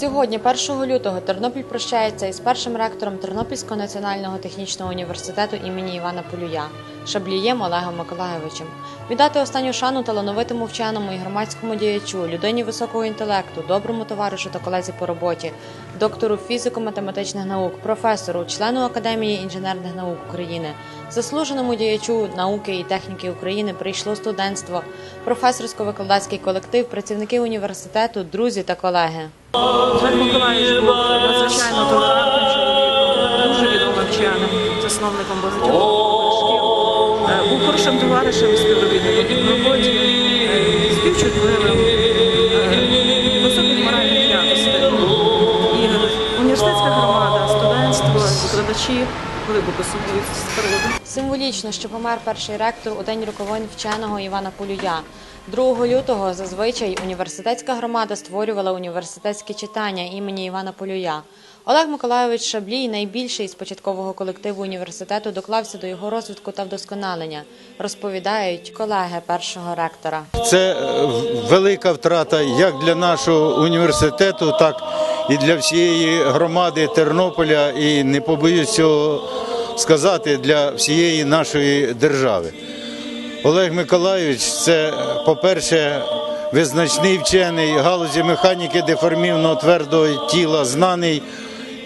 Сьогодні, 1 лютого, Тернопіль прощається із першим ректором Тернопільського національного технічного університету імені Івана Полюя Шаблієм Олегом Миколайовичем. Віддати останню шану талановитому вченому і громадському діячу, людині високого інтелекту, доброму товаришу та колезі по роботі, доктору фізико-математичних наук, професору, члену Академії інженерних наук України, заслуженому діячу науки і техніки України прийшло студентство, професорсько-викладацький колектив, працівники університету, друзі та колеги. Олег Миколаївич був надзвичайно дуже відомим вченим, засновником багатьох хорошим товаришем, співробітником в роботі, е, співчутливим, е, високих моральних якостей. І університетська громада, студентство, викладачі глибоко сумують з природи. Символічно, що помер перший ректор у день роковин вченого Івана Полюя. 2 лютого зазвичай університетська громада створювала університетські читання імені Івана Полюя. Олег Миколайович Шаблій, найбільший з початкового колективу університету, доклався до його розвитку та вдосконалення, розповідають колеги першого ректора. Це е, велика втрата як для нашого університету, так і для всієї громади Тернополя, і не побоюсь цього сказати для всієї нашої держави. Олег Миколайович це, по-перше, визначний вчений галузі механіки деформівного твердого тіла, знаний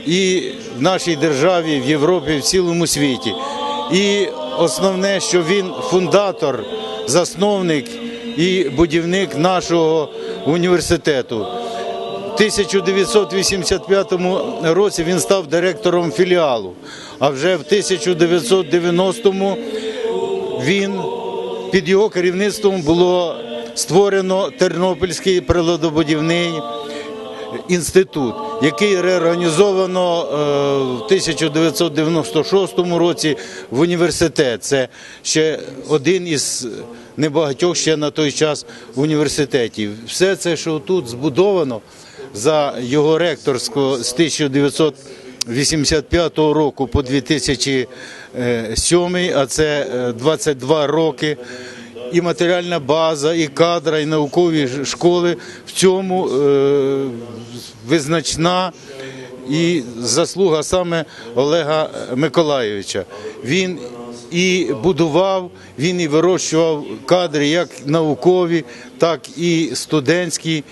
і в нашій державі, в Європі, в цілому світі. І основне, що він фундатор, засновник і будівник нашого університету. В 1985 році він став директором філіалу, а вже в 1990-му він під його керівництвом було створено Тернопільський приладобудівний інститут, який реорганізовано е, в 1996 році в університет. Це ще один із небагатьох ще на той час університетів. Все це, що тут збудовано за його ректорського з 1985 року по 2007, а це е, 22 роки і матеріальна база, і кадра, і наукові школи в цьому е, визначна і заслуга саме Олега Миколайовича. Він і будував, він і вирощував кадри як наукові, так і студентські.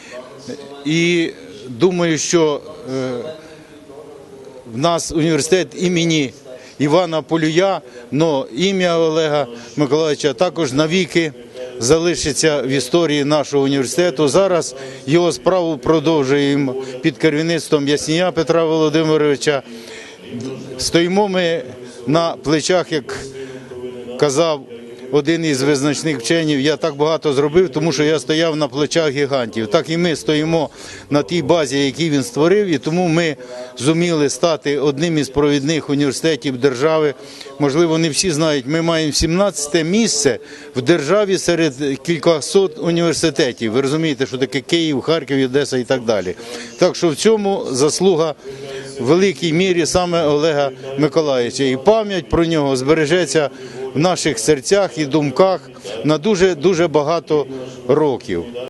І думаю, що е, в нас університет імені Івана Полюя, але ім'я Олега Миколаївича також навіки залишиться в історії нашого університету. Зараз його справу продовжуємо під керівництвом Яснія Петра Володимировича. Стоїмо ми на плечах, як казав один із визначних вченів, я так багато зробив, тому що я стояв на плечах гігантів. Так і ми стоїмо на тій базі, який він створив, і тому ми зуміли стати одним із провідних університетів держави. Можливо, не всі знають, ми маємо 17 місце в державі серед кількасот університетів. Ви розумієте, що таке Київ, Харків, Одеса і так далі. Так що в цьому заслуга в великій мірі саме Олега Миколаївича. І пам'ять про нього збережеться в наших серцях і думках на дуже дуже багато років.